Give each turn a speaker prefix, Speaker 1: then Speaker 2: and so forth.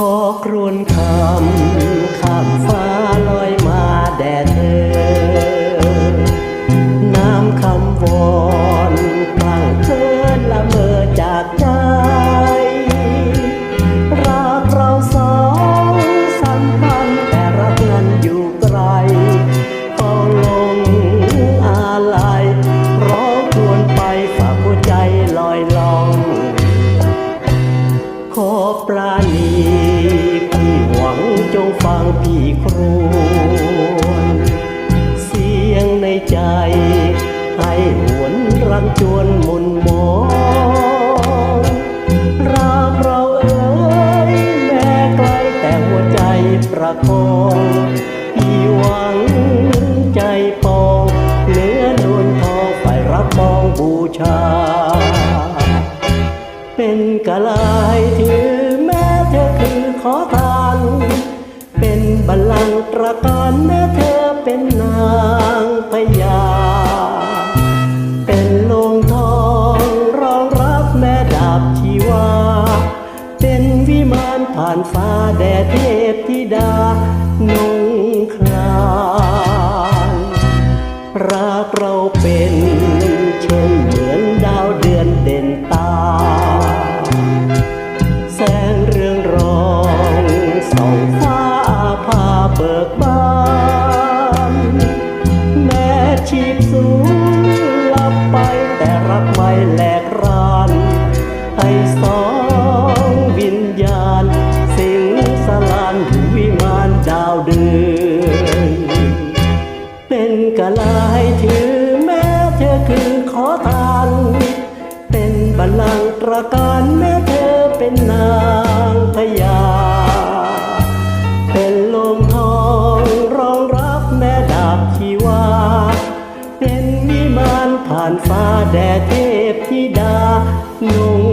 Speaker 1: ขอกรวนคำข้ามฟ้าลอย พี่ครวนเสียงในใจ ให้หวนรังจวนมุนมองรักเราเอ๋ยแม่ไกลแต่หัวใจประคองพี่หวังใจปองเหลือดวนทองไปรับมองบูชา เป็นกะลายถือแม่เธอคือขอทา บัลลังก์ตระการแม้เธอเป็นนางพญา เป็นโลงทองรองรับแม่ดาบชีวา เป็นวิมานผ่านฟ้าแดดเทพธิดานงคลานรักเราเป็น สูญลับไปแต่รักไม่แหลกรานให้สองวิญญาณ สิงสลานอยู่วิมานดาวเดือนเป็นกะลายถือแม้เธอคือขอทาน เป็นบัลลังก์ตระการแม้เธอเป็นนางพญาเป็นลงทองรองรับแม่ดาบชีวาเป็นวิมา ผ่านฟ้าแดดเทพธิดานง